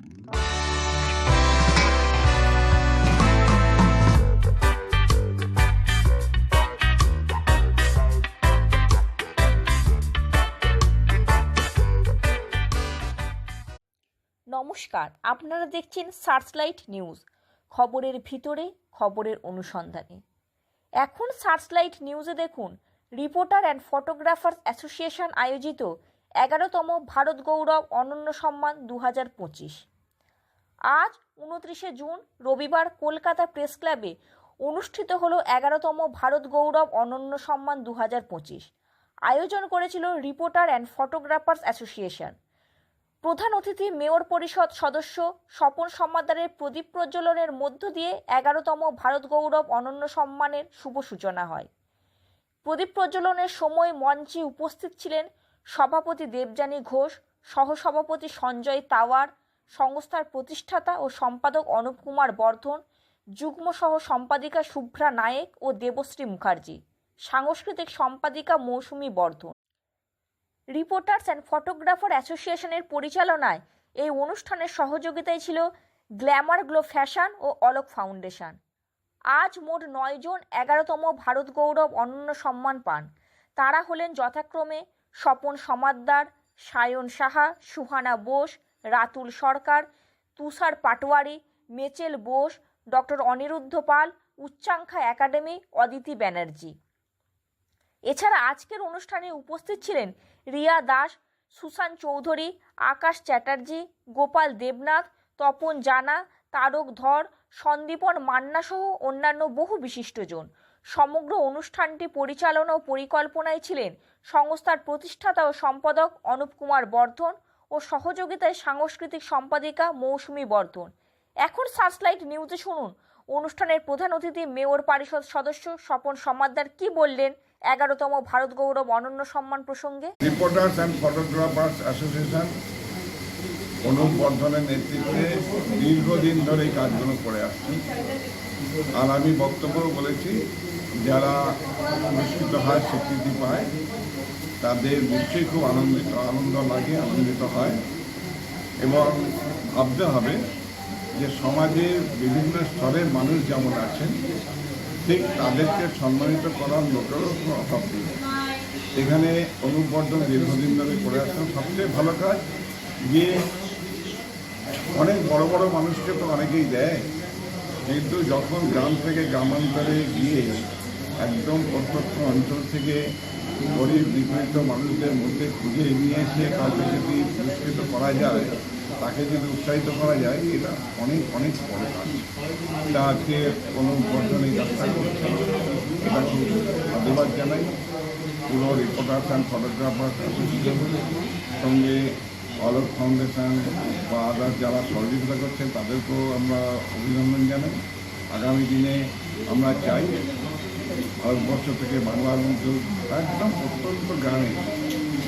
নমস্কার, আপনারা দেখছেন সার্চলাইট নিউজ। খবরের ভিতরে, খবরের অনুসন্ধানে। এখন সার্চলাইট নিউজে দেখুন, রিপোর্টার অ্যান্ড ফটোগ্রাফার্স অ্যাসোসিয়েশন আয়োজিত এগারোতম ভারত গৌরব অনন্য সম্মান দু হাজার পঁচিশ। আজ উনত্রিশে জুন, রবিবার কলকাতা প্রেস ক্লাবে অনুষ্ঠিত হলো এগারোতম ভারত গৌরব অনন্য সম্মান দু হাজার পঁচিশ। আয়োজন করেছিল রিপোর্টার অ্যান্ড ফটোগ্রাফার্স অ্যাসোসিয়েশন। প্রধান অতিথি মেয়র পরিষদ সদস্য স্বপন সম্মাদারের প্রদীপ প্রজ্বলনের মধ্য দিয়ে এগারোতম ভারত গৌরব অনন্য সম্মানের শুভ সূচনা হয়। প্রদীপ প্রজ্বলনের সময় মঞ্চে উপস্থিত ছিলেন সভাপতি দেবযানী ঘোষ, সহসভাপতি সঞ্জয় তাওয়ার, সংস্থার প্রতিষ্ঠাতা ও সম্পাদক অনুপ কুমার বর্ধন, যুগ্ম সহ সম্পাদিকা শুভ্রা নায়েক ও দেবশ্রী মুখার্জি। সাংস্কৃতিক সম্পাদিকা Mousumi Bardhan. Reporters and photographer অ্যাসোসিয়েশনের পরিচালনায় এই অনুষ্ঠানের সহযোগিতায় ছিল গ্ল্যামার গ্লো ফ্যাশন ও অলোক ফাউন্ডেশন। আজ মোট নয়জন এগারোতম ভারত গৌরব অনন্য সম্মান পান। তারা হলেন যথাক্রমে Swapan Samaddar, Sayan Saha, Suhana Bose, Ratul Sarkar, Tushar Patwari, Michelle Bose, doctor Aniruddha Pal Uchchakankha academy, Aditi Banerjee. এছাড়া আজকের অনুষ্ঠানে উপস্থিত ছিলেন রিয়া দাস সুশান্ত চৌধুরী, আকাশ চ্যাটার্জি, গোপাল দেবনাথ, তপন জানা, তারক ধর, সন্দীপন মান্না সহ অন্যান্য বহু বিশিষ্টজন। সমগ্র অনুষ্ঠানটি পরিচালনা ও পরিকল্পনায় ছিলেন সংস্থার প্রতিষ্ঠাতা ও সম্পাদক অনুপ কুমার বর্ধন ও সহযোগিতায় সাংস্কৃতিক সম্পাদিকা মৌসুমী বর্ধন। এখন সার্চলাইট নিউজে শুনুন। অনুষ্ঠানের প্রধান অতিথি মেয়র পরিষদ সদস্য স্বপন সমাদ্দার কি বললেন এগারোতম ভারত গৌরব অনন্য সম্মান প্রসঙ্গে। Reporters and photographers association Anup বর্ধনের নেতৃত্বে দীর্ঘদিন ধরে এই কাজগুলো করে আসছি আর আমি বক্তব্য বলেছি, যারা পুরস্কৃত হয় স্বীকৃতি পায়, তাদের নিশ্চয়ই খুব আনন্দিত, আনন্দ লাগে, আনন্দিত হয়। এবং ভাবতে হবে যে সমাজের বিভিন্ন স্তরের মানুষ যেমন আছেন, ঠিক তাদেরকে সম্মানিত করার লোকেরও কোনো অভাব নেই। এখানে অনুবর্ধন দীর্ঘদিন ধরে করে আসছেন। সবচেয়ে ভালো কাজ, যে অনেক বড় বড় মানুষকে তো অনেকেই দেয় কিন্তু যখন গ্রাম থেকে গ্রামান্তরে গিয়ে একদম প্রত্যক্ষ অঞ্চল থেকে গরিব নিপীড়িত মানুষদের মধ্যে খুঁজে নিয়ে এসে কাউকে যদি পুরস্কৃত করা যায়, তাকে যদি উৎসাহিত করা যায়, এটা অনেক অনেক বড় কাজ। এটা আজকে কোনো বর্ধনে যাত্রা করছে এটা খুব ধন্যবাদ জানাই। পুরো রিপোর্টার্স অ্যান্ড ফটোগ্রাফার সঙ্গে অলোক ফাউন্ডেশন বা আদার যারা সহযোগিতা করছেন, তাদেরকেও আমরা অভিনন্দন জানাই আগামী দিনে আমরা চাই ভারতবর্ষ থেকে বাংলার মধ্যে একদম অত্যন্ত গ্রামে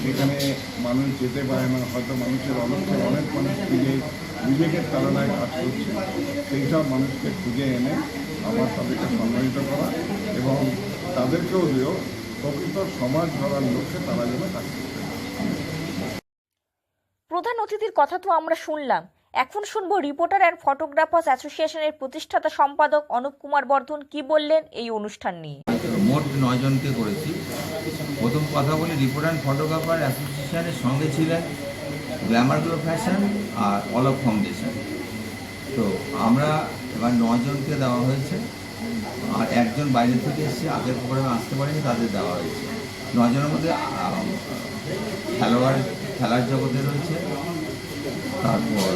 যেখানে মানুষ যেতে পারে না, হয়তো মানুষের অলক্ষে অনেক মানুষ খুঁজে বিবেকের তাড়নায় কাজ করছে সেই সব মানুষকে খুঁজে এনে আমার তাদেরকে সম্মানিত করা এবং তাদেরকেও দিয়েও প্রকৃত সমাজ গড়ার লক্ষ্যে তারা যেন কাজ পারে। প্রধান অতিথির কথা তো আমরা শুনলাম। এখন শুনব রিপোর্টার অ্যান্ড ফটোগ্রাফার্স অ্যাসোসিয়েশনের প্রতিষ্ঠাতা সম্পাদক অনুপ কুমার বর্ধন কি বললেন এই অনুষ্ঠান নিয়ে। মোট নয়জনকে করেছি। প্রথম কথা বলি রিপোর্ট অ্যান্ড ফটোগ্রাফার অ্যাসোসিয়েশনের সঙ্গে ছিলেন গ্ল্যামার গ্লো ফ্যাশন আর অলক ফাউন্ডেশন। তো আমরা এবার নজনকে দেওয়া হয়েছে। আর একজন বাইরে থেকে এসেছে, আগের প্রোগ্রামে আসতে পারেনি, তাদের দেওয়া হয়েছে। নজনের মধ্যে খেলোয়াড়, খেলার জগতে রয়েছে, তারপর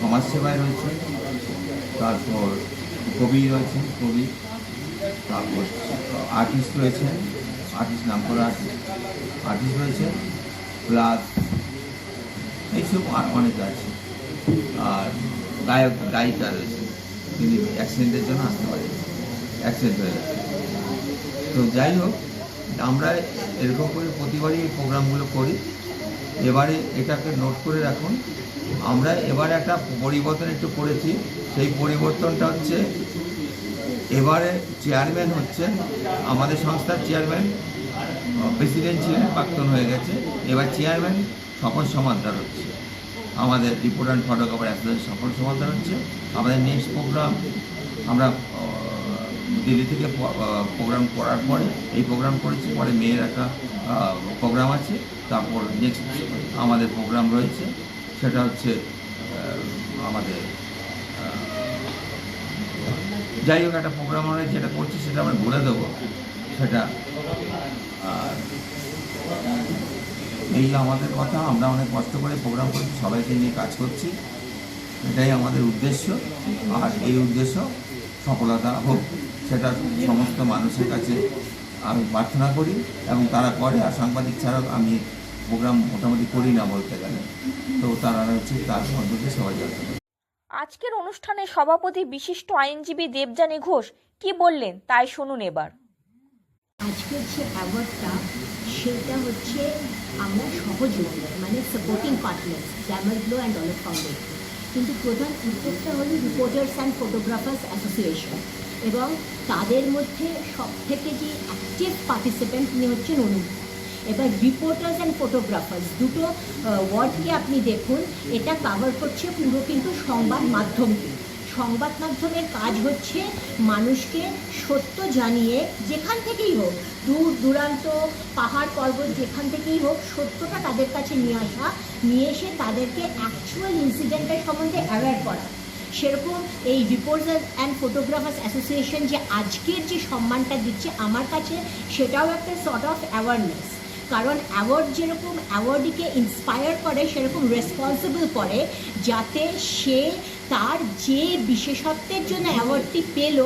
সমাজসেবায় রয়েছে, তারপর কবি রয়েছে, কবি, তারপর আর্টিস্ট রয়েছে আর্টিস্ট নাম করা আর্টিস্ট আর্টিস্ট রয়েছে প্লাস এইসব আর অনেক আছে। আর গায়ক, গায়িকা রয়েছে, তিনি অ্যাক্সিডেন্টের জন্য আসতে পারেন অ্যাক্সিডেন্ট হয়ে তো যাই হোক আমরা এরকম করে প্রতিবারই এই প্রোগ্রামগুলো করি। এবারে এটাকে নোট করে রাখুন। আমরা এবারে একটা পরিবর্তন একটু করেছি। সেই পরিবর্তনটা হচ্ছে, এবারে চেয়ারম্যান হচ্ছেন, আমাদের সংস্থার চেয়ারম্যান প্রেসিডেন্ট ছিলেন, প্রাক্তন হয়ে গেছে। এবার চেয়ারম্যান সফল সমাদ্দার হচ্ছে। আমাদের রিপোর্ট অ্যান্ড ফটোগ্রাফার অ্যাসোসিয়েশন সফল সমাধান হচ্ছে। আমাদের নেক্সট প্রোগ্রাম আমরা দিল্লি থেকে প্রোগ্রাম করার পরে, এই প্রোগ্রাম করেছি, পরে মেয়ের একটা প্রোগ্রাম আছে, তারপর নেক্সট আমাদের প্রোগ্রাম রয়েছে, সেটা হচ্ছে আমাদের যাই হোক একটা প্রোগ্রাম আমরা যেটা করছি, সেটা আমরা বলে দেবো, সেটা আর এই আমাদের কথা, আমরা অনেক কষ্ট করে প্রোগ্রাম করছি, সবাইকে নিয়ে কাজ করছি, এটাই আমাদের উদ্দেশ্য, আর এই উদ্দেশ্য সফলতা হোক। সেটা সমস্ত মানুষের কাছে আমি প্রার্থনা করি এবং তারা করে আর সাংবাদিক ছাড়াও আমি প্রোগ্রাম মোটামুটি করি না বলতে গেলে। তো তারা হচ্ছে তার মধ্য দিয়ে সবাই জানতে পারে। আজকের অনুষ্ঠানে সভাপতি বিশিষ্ট আইনজীবী দেবযানী ঘোষ কি বললেন তাই শুনুন এবার। আজকের যে অ্যাওয়ার্ডটা সেটা হচ্ছে আমরা সহযোগী মানে supporting partners glamour glow and অলেভ foundation কিন্তু প্রধান উদ্যোগটা হলো রিপোর্টার্স অ্যান্ড ফটোগ্রাফার্স অ্যাসোসিয়েশন এবং তাদের মধ্যে সব থেকে যে অ্যাক্টিভ পার্টিসিপেন্ট উনি হচ্ছেন অনুপ এবার রিপোর্টার্স অ্যান্ড ফটোগ্রাফার্স দুটো ওয়ার্ডকে আপনি দেখুন, এটা কাভার করছে পুরো কিন্তু সংবাদ মাধ্যমকে। সংবাদ মাধ্যমের কাজ হচ্ছে মানুষকে সত্য জানিয়ে যেখান থেকেই হোক, দূর দূরান্ত, পাহাড় পর্বত যেখান থেকেই হোক, সত্যটা তাদের কাছে নিয়ে আসা, নিয়ে এসে তাদেরকে অ্যাকচুয়াল ইনসিডেন্টের সম্বন্ধে অ্যাওয়্যার করা। সেরকম এই রিপোর্টার অ্যান্ড ফটোগ্রাফার্স অ্যাসোসিয়েশন যে আজকের যে সম্মানটা দিচ্ছে আমার কাছে, সেটাও একটা সর্ট অফ অ্যাওয়ারনেস কারণ অ্যাওয়ার্ড যেরকম অ্যাওয়ার্ডিকে ইন্সপায়ার করে, সেরকম রেসপন্সিবল করে, যাতে সে তার যে বিশেষত্বের জন্য অ্যাওয়ার্ডটি পেল,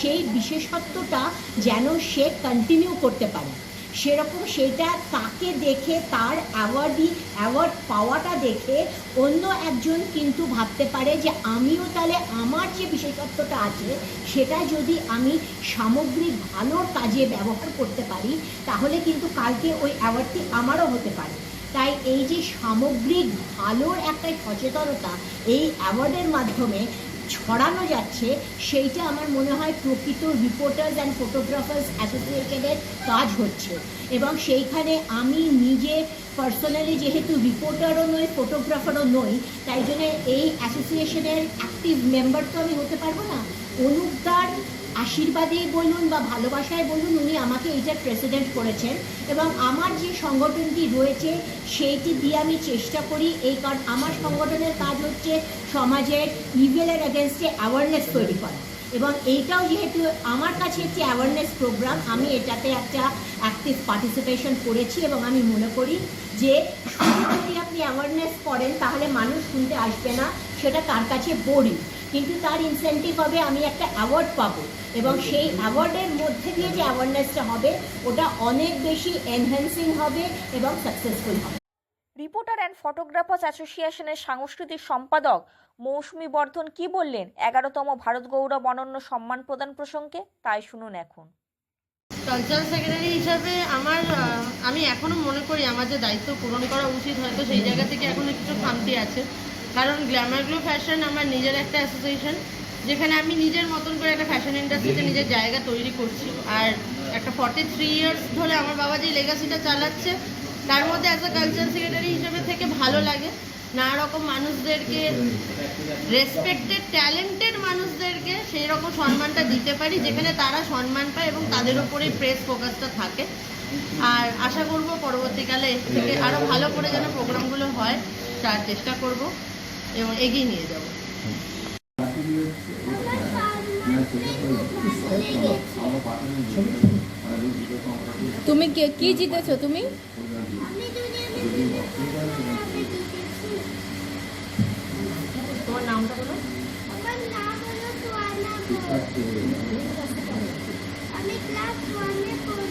সেই বিশেষত্বটা যেন সে কন্টিনিউ করতে পারে। সেরকম সেটা তাকে দেখে, তার অ্যাওয়ার্ডই অ্যাওয়ার্ড পাওয়াটা দেখে অন্য একজন কিন্তু ভাবতে পারে যে আমিও তাহলে আমার যে বিশেষত্বটা আছে, সেটা যদি আমি সামগ্রিক ভালোর কাজে ব্যবহার করতে পারি, তাহলে কিন্তু কালকে ওই অ্যাওয়ার্ডটি আমারও হতে পারে। তাই এই যে সামগ্রিক ভালোর একটা সচেতনতা এই অ্যাওয়ার্ডের মাধ্যমে ছড়ানো যাচ্ছে, সেইটা আমার মনে হয় প্রকৃত রিপোর্টার্স অ্যান্ড ফটোগ্রাফার্স অ্যাসোসিয়েশনের কাজ হচ্ছে। এবং সেইখানে আমি নিজে পার্সোনালি যেহেতু রিপোর্টারও নই ফটোগ্রাফারও নই, তাই জন্য এই অ্যাসোসিয়েশনের অ্যাক্টিভ মেম্বার তো আমি হতে পারব না। অনুপদার আশীর্বাদেই বলুন বা ভালোবাসায় বলুন, উনি আমাকে এইটার প্রেসিডেন্ট করেছেন। এবং আমার যে সংগঠনটি রয়েছে, সেইটি দিয়ে আমি চেষ্টা করি এই কারণ আমার সংগঠনের কাজ হচ্ছে সমাজের ইভেলের এগেনস্টে অ্যাওয়ারনেস তৈরি করা। এবং এইটাও যেহেতু আমার কাছে একটি অ্যাওয়ারনেস প্রোগ্রাম আমি এটাতে একটা অ্যাক্টিভ পার্টিসিপেশন করেছি এবং আমি মনে করি যে যদি আপনি অ্যাওয়ারনেস করেন, তাহলে মানুষ শুনতে আসবে না, সেটা তার কাছে বোরিং কিন্তু তার ইনসেন্টিভ হবে আমি একটা অ্যাওয়ার্ড পাবো এবং সেই অ্যাওয়ার্ডের মধ্যে দিয়ে যে অ্যাওয়ারনেসটা হবে, ওটা অনেক বেশি এনহ্যান্সিং হবে এবং সাকসেসফুল হবে। রিপোর্টার অ্যান্ড ফটোগ্রাফার্স অ্যাসোসিয়েশনের সাংস্কৃতিক সম্পাদক মৌসুমী বর্ধন কি বললেন? এগারোতম ভারত গৌরব অনন্য সম্মান প্রদান প্রসঙ্গে তাই শুনুন এখন। কালচারাল সেক্রেটারি হিসাবে আমার আমি এখনও মনে করি আমার যে দায়িত্ব পূরণ করা উচিত, হয়তো সেই জায়গা থেকে এখনও একটু খামতি আছে। কারণ গ্ল্যামার গ্লো ফ্যাশন আমার নিজের একটা অ্যাসোসিয়েশন যেখানে আমি নিজের মতন করে একটা ফ্যাশন ইন্ডাস্ট্রিতে নিজের জায়গা তৈরি করছি। আর একটা ফর্টি থ্রি ইয়ার্স ধরে আমার বাবা যে লেগাসিটা চালাচ্ছে তার মধ্যে অ্যাজ আ কালচারাল সেক্রেটারি হিসেবে থেকে ভালো লাগে। নানা রকম মানুষদেরকে রেসপেক্টেড ট্যালেন্টেড মানুষদেরকে সেই রকম সম্মানটা দিতে পারি, যেখানে তারা সম্মান পায় এবং তাদের উপরে প্রেস ফোকাসটা থাকে। আর আশা করব পরবর্তীকালে এর থেকে আরও ভালো করে যেন প্রোগ্রামগুলো হয়, তার চেষ্টা করব এবং এগিয়ে নিয়ে যাব। তুমি কি জিতেছো তুমি? তোমার নামটা বলো আমার নাম হলো সুয়ানা ঘোষ। আমি ক্লাস ওয়ানে পড়ি